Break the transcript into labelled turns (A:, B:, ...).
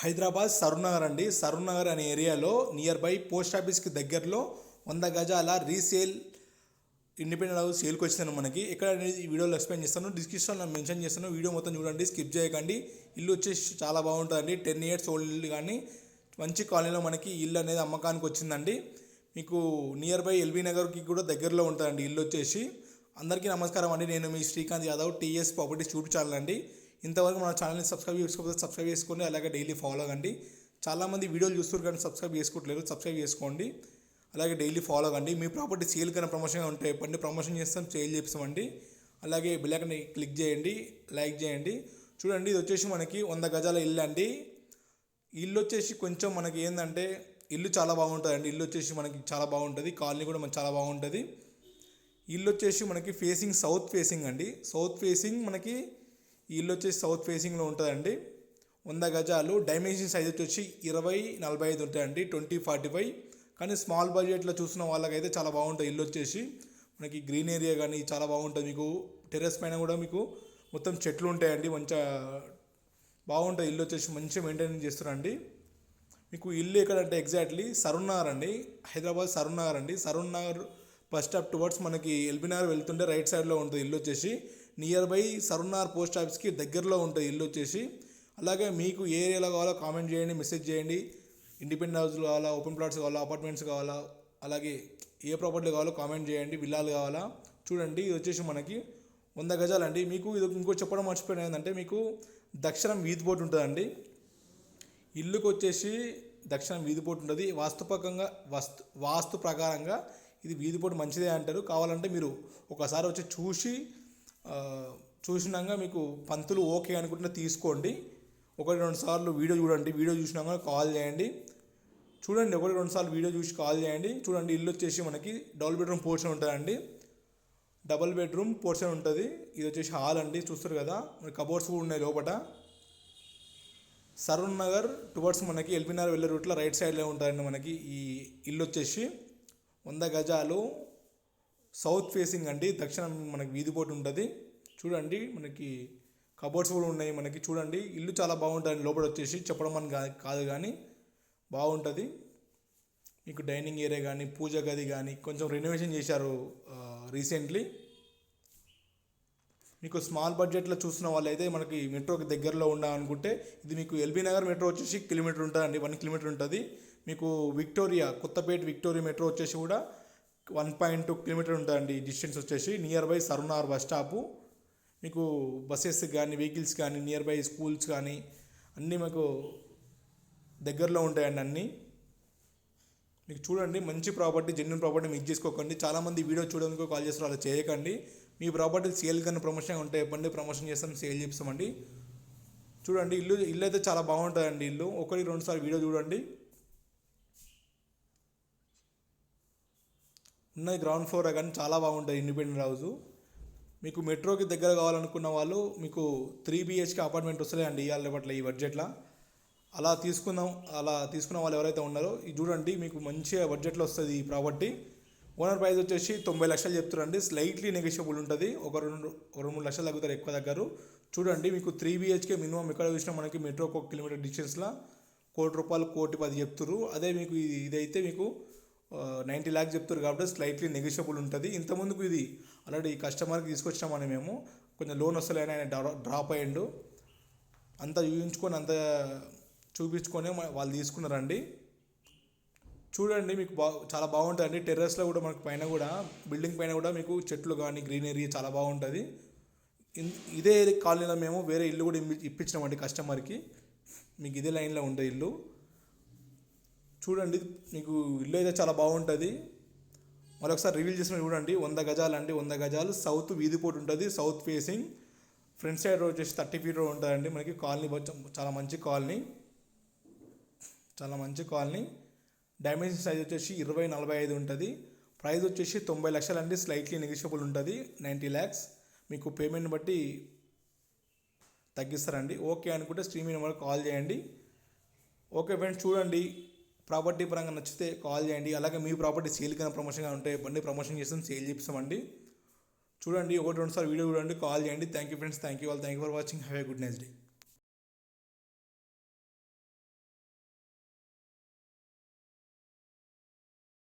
A: హైదరాబాద్ సరూనగర్ అండి. సరూనగర్ అనే ఏరియాలో నియర్ బై పోస్ట్ ఆఫీస్కి దగ్గరలో వంద గజాల రీసేల్ ఇండిపెండెంట్ హౌస్ సేల్కి వచ్చాను మనకి. ఎక్కడ అనేది ఈ వీడియోలో ఎక్స్ప్లెయిన్ చేస్తాను. డిస్క్రిప్షన్లో మెన్షన్ చేస్తాను. వీడియో మొత్తం చూడండి స్కిప్ చేయకండి. ఇల్లు వచ్చేసి చాలా బాగుంటుందండి. టెన్ ఇయర్స్ ఓల్డ్ ఇల్లు కానీ మంచి కాలనీలో మనకి ఇల్లు అనేది అమ్మకానికి వచ్చిందండి. మీకు నియర్ బై ఎల్బీ నగర్కి కూడా దగ్గరలో ఉంటుందండి ఇల్లు వచ్చేసి. అందరికీ నమస్కారం అండి. నేను మీ Srikanth Yadav TS properties YouTube channel అండి. ఇంతవరకు మన ఛానల్ని సబ్స్క్రైబ్ చేసుకోకపోతే సబ్స్క్రైబ్ చేసుకోండి అలాగే డైలీ ఫాలో అవ్వండి. చాలామంది వీడియోలు చూస్తారు కానీ సబ్స్క్రైబ్ చేసుకోవట్లేదు సబ్స్క్రైబ్ చేసుకోండి. అలాగే డైలీ ఫాలో అవ్వండి. మీ ప్రాపర్టీ సేల్ కన్నా ప్రమోషన్ ఉంటే చెప్పండి ప్రమోషన్ చేస్తాం సేల్ చేస్తామండి అలాగే బిల్లాకని క్లిక్ చేయండి లైక్ చేయండి. చూడండి ఇది వచ్చేసి మనకి వంద గజాల ఇల్లు అండి. ఇల్లు వచ్చేసి కొంచెం మనకి ఏంటంటే ఇల్లు చాలా బాగుంటుంది అండి ఇల్లు వచ్చేసి మనకి చాలా బాగుంటుంది. కాలనీ కూడా మనకి చాలా బాగుంటుంది. ఇల్లు వచ్చేసి మనకి ఫేసింగ్ సౌత్ ఫేసింగ్ అండి. సౌత్ ఫేసింగ్ మనకి ఈ ఇల్లు వచ్చేసి సౌత్ ఫేసింగ్లో ఉంటుందండి. వంద గజాలు. డైమెన్షన్ సైజ్ వచ్చేసి ఇరవై నలభై ఐదు ఉంటాయండి. Twenty forty five. కానీ స్మాల్ బడ్జెట్లో చూసిన వాళ్ళకైతే చాలా బాగుంటుంది ఇల్లు వచ్చేసి. మనకి గ్రీన్ ఏరియా కానీ చాలా బాగుంటుంది మీకు టెర్రస్ పైన కూడా మీకు మొత్తం చెట్లు ఉంటాయండి. మంచిగా బాగుంటుంది ఇల్లు వచ్చేసి. మంచిగా మెయింటైన్ చేస్తారండి. మీకు ఇల్లు ఎక్కడంటే ఎగ్జాక్ట్లీ సరూన్ నగర్ అండి. హైదరాబాద్ సరూన్ నగర్ అండి. Saroor Nagar bus stop towards మనకి ఎల్బీ నగర్ వెళ్తుంటే రైట్ సైడ్లో ఉంటుంది ఇల్లు వచ్చేసి. నియర్ బై సరూన్ పోస్ట్ ఆఫీస్కి దగ్గరలో ఉంటుంది ఇల్లు వచ్చేసి. అలాగే మీకు ఏ ఏరియాలో కావాలో కామెంట్ చేయండి మెసేజ్ చేయండి. ఇండిపెండెంట్ హౌస్ కావాలా ఓపెన్ ప్లాట్స్ కావాలా అపార్ట్మెంట్స్ కావాలా అలాగే ఏ ప్రాపర్టీ కావాలో కామెంట్ చేయండి విల్లాలు కావాలా. చూడండి ఇది వచ్చేసి మనకి వంద గజాలండి. మీకు ఇది ఇంకో చెప్పడం మర్చిపోయిన ఏంటంటే మీకు దక్షిణం వీధి పోటు ఉంటుందండి. ఇల్లుకి వచ్చేసి దక్షిణం వీధిపోటు ఉంటుంది. వాస్తుపకంగా వాస్తు వాస్తు ప్రకారంగా ఇది వీధి పోటీ మంచిదే అంటారు. కావాలంటే మీరు ఒకసారి వచ్చి చూసి చూసినాక మీకు పంతులు ఓకే అనుకుంటే తీసుకోండి. ఒకటి రెండు సార్లు వీడియో చూడండి. వీడియో చూసినాక కాల్ చేయండి. చూడండి ఒకటి రెండు సార్లు వీడియో చూసి కాల్ చేయండి. చూడండి ఇల్లు వచ్చేసి మనకి డబుల్ బెడ్రూమ్ పోర్షన్ ఉంటుందండి. డబుల్ బెడ్రూమ్ పోర్షన్ ఉంటుంది. ఇది వచ్చేసి హాల్ అండి. చూస్తారు కదా మరి కబోర్డ్స్ కూడా ఉన్నాయి లోపల సరూన్ నగర్ టువర్డ్స్ మనకి ఎల్బీ నగర్ వెళ్ళే రూట్లో రైట్ సైడ్లో ఉంటుందండి మనకి ఈ ఇల్లు వచ్చేసి. వంద గజాలు సౌత్ ఫేసింగ్ అండి దక్షిణం మనకి వీధి పోటు ఉంటుంది. చూడండి మనకి కబోర్డ్స్ కూడా ఉన్నాయి మనకి చూడండి. ఇల్లు చాలా బాగుంటుంది లోపల వచ్చేసి చెప్పడం అని కాదు కానీ బాగుంటుంది. మీకు డైనింగ్ ఏరియా కానీ పూజ గది కానీ కొంచెం రెనోవేషన్ చేశారు రీసెంట్లీ మీకు స్మాల్ బడ్జెట్లో చూసిన వాళ్ళైతే మనకి మెట్రోకి దగ్గరలో ఉండాలనుకుంటే ఇది మీకు ఎల్బీ నగర్ మెట్రో వచ్చేసి కిలోమీటర్ ఉంటుంది అండి వన్ కిలోమీటర్ ఉంటుంది. మీకు విక్టోరియా కొత్తపేట విక్టోరియా మెట్రో వచ్చేసి కూడా వన్ పాయింట్ టూ కిలోమీటర్ ఉంటుందండి డిస్టెన్స్ వచ్చేసి. నియర్ బై సరునార్ బస్ స్టాపు మీకు బస్సెస్ కానీ వెహికల్స్ కానీ నియర్ బై స్కూల్స్ కానీ అన్నీ మీకు దగ్గరలో ఉంటాయండి అన్నీ. మీకు చూడండి మంచి ప్రాపర్టీ జెన్యున్ ప్రాపర్టీ మీకు చేసుకోకండి చాలామంది వీడియో చూడడానికి కాల్ చేస్తారు అలా చేయకండి. మీ ప్రాపర్టీ సేల్ కానీ ప్రమోషన్ ఉంటే ఇవ్వండి ప్రమోషన్ చేస్తాం సేల్ చేస్తామండి చూడండి ఇల్లు ఇల్లు అయితే చాలా బాగుంటుందండి ఇల్లు. ఒకటి రెండు సార్లు వీడియో చూడండి. ఉన్నది గ్రౌండ్ ఫ్లోర్ కానీ చాలా బాగుంటుంది ఇండిపెండెంట్ హౌస్ మీకు మెట్రోకి దగ్గర కావాలనుకున్న వాళ్ళు మీకు త్రీ బిహెచ్కే అపార్ట్మెంట్ వస్తాయండి ఇవాళ రేపట్ల ఈ బడ్జెట్లో అలా తీసుకుందాం అలా తీసుకున్న వాళ్ళు ఎవరైతే ఉన్నారో ఇది చూడండి మీకు మంచిగా బడ్జెట్లో వస్తుంది ఈ ప్రాపర్టీ ఓనర్ ప్రైస్ వచ్చేసి తొంభై లక్షలు చెప్తారండి స్లైట్లీ నెగోషియబుల్ ఉంటుంది. ఒక రెండు ఒక రెండు మూడు లక్షలు తగ్గుతారు ఎక్కువ దగ్గర. చూడండి మీకు త్రీ బిహెచ్కే మినిమం ఎక్కడ చూసినా మనకి మెట్రో ఒక కిలోమీటర్ డిస్టెన్స్లో కోటి రూపాయలు కోటి పది చెప్తున్నారు అదే మీకు ఇది- ఇదైతే మీకు నైంటీ ల్యాక్స్ చెప్తారు కాబట్టి స్లైట్లీ నెగిషియబుల్ ఉంటుంది. ఇంతకుముందుకు ఇది ఆల్రెడీ కస్టమర్కి తీసుకొచ్చామని మేము. కొంచెం లోన్ వస్తలేని ఆయన డ్రా- డ్రాప్ అయ్యిండు. అంతా చూపించుకొని అంత చూపించుకొని వాళ్ళు తీసుకున్నారండి. చూడండి మీకు బా చాలా బాగుంటుందండి. టెర్రస్లో కూడా మనకు పైన కూడా బిల్డింగ్ పైన కూడా మీకు చెట్లు కానీ గ్రీనరీ చాలా బాగుంటుంది. ఇన్- ఇదే కాలనీలో మేము వేరే ఇల్లు కూడా ఇప్పించినామండి కస్టమర్కి మీకు ఇదే లైన్లో ఉంటుంది ఇల్లు. చూడండి మీకు ఇల్లు అయితే చాలా బాగుంటుంది. మరొకసారి రివీల్ చేసిన చూడండి వంద గజాలు అండి వంద గజాలు. సౌత్ వీధిపోటు ఉంటుంది south facing front side road వచ్చేసి థర్టీ ఫీట్ రోడ్ ఉంటుందండి. మనకి కాలనీ చాలా మంచి కాలనీ. చాలా మంచి కాలనీ. డైమెన్షన్ సైజ్ వచ్చేసి ఇరవై నలభై ఐదు ఉంటుంది. ప్రైస్ వచ్చేసి తొంభై లక్షలు అండి స్లైట్లీ నెగిషియబుల్ ఉంటుంది నైంటీ ల్యాక్స్ మీకు పేమెంట్ బట్టి తగ్గిస్తారండి. ఓకే అనుకుంటే స్ట్రీమింగ్ నెంబర్ కాల్ చేయండి. ఓకే ఫ్రెండ్స్ చూడండి. ప్రాపర్టీ పరంగా నచ్చితే కాల్ చేయండి. అలాగే మీ ప్రాపర్టీ సేల్ కన్నా ప్రమోషన్గా ఉంటే బండి ప్రమోషన్ చేస్తాం సేల్ చేపిస్తామండి. చూడండి ఒకటి రెండుసార్లు వీడియో చూడండి కాల్ చేయండి. Thank you friends thank you all thank you for watching have a good nice day